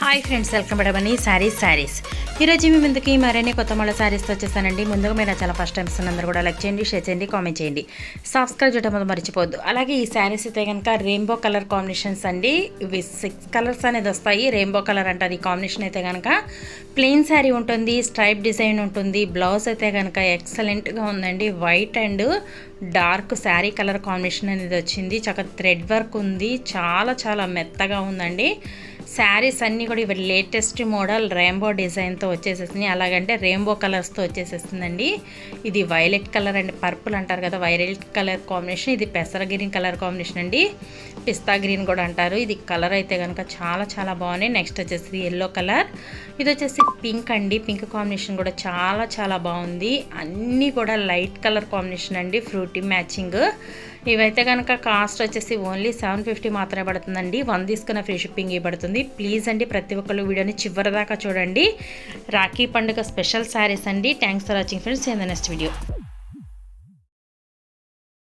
Hi friends welcome బడమని శారీస్ శారీస్ ఈరోజు మీ ముందుకి మరిన్ని కొత్త మళ్ళీ శారీస్తో వచ్చేసానండి. ముందుగా మీరు చాలా ఫస్ట్ టైమ్స్ అందరూ కూడా లైక్ చేయండి షేర్ చేయండి కామెంట్ చేయండి. సబ్స్క్రైబ్ చేయడం మొదలు మర్చిపోద్దు అలాగే ఈ శారీస్ అయితే కనుక రెయిన్బో కలర్ కాంబినేషన్స్ అండి. ఇవి సిక్స్ కలర్స్ అనేది వస్తాయి. రెయిన్బో కలర్ అంటారు. ఈ కాంబినేషన్ అయితే కనుక ప్లెయిన్ శారీ ఉంటుంది స్ట్రైప్ డిజైన్ ఉంటుంది. బ్లౌజ్ అయితే కనుక ఎక్సలెంట్గా ఉందండి. White and dark sari colour combination అనేది వచ్చింది. చక్కగా థ్రెడ్ వర్క్ ఉంది. చాలా చాలా మెత్తగా ఉందండి. శారీస్ అన్నీ కూడా ఇవి లేటెస్ట్ మోడల్ రెయిన్బో డిజైన్తో వచ్చేసేసింది అలాగంటే రెయిన్బో కలర్స్తో వచ్చేసేస్తుందండి. ఇది వైలెట్ కలర్ అండ్. పర్పుల్ అంటారు కదా వైలెట్ కలర్ కాంబినేషన్ ఇది పెసర గ్రీన్ కలర్ కాంబినేషన్ అండి. పిస్తా గ్రీన్ కూడా అంటారు. ఇది కలర్ అయితే కనుక చాలా చాలా బాగున్నాయి. నెక్స్ట్ వచ్చేసి ఎల్లో కలర్ ఇది వచ్చేసి పింక్ అండి. పింక్ కాంబినేషన్ కూడా చాలా చాలా బాగుంది. అన్నీ కూడా లైట్ కలర్ కాంబినేషన్ అండి. ఫ్రూటీ మ్యాచింగ్ ఇవైతే కనుక కాస్ట్ వచ్చేసి ఓన్లీ సెవెన్ ఫిఫ్టీ మాత్రమే పడుతుందండి. వన్ తీసుకున్న ఫ్రీ షిప్పింగ్ ఇవ్వబడుతుంది ప్లీజ్ అండి ప్రతి ఒక్కళ్ళు వీడియోని చివరి దాకా చూడండి. రాఖీ పండుగ స్పెషల్ శారీస్ అండి. Thanks for watching friends in the next video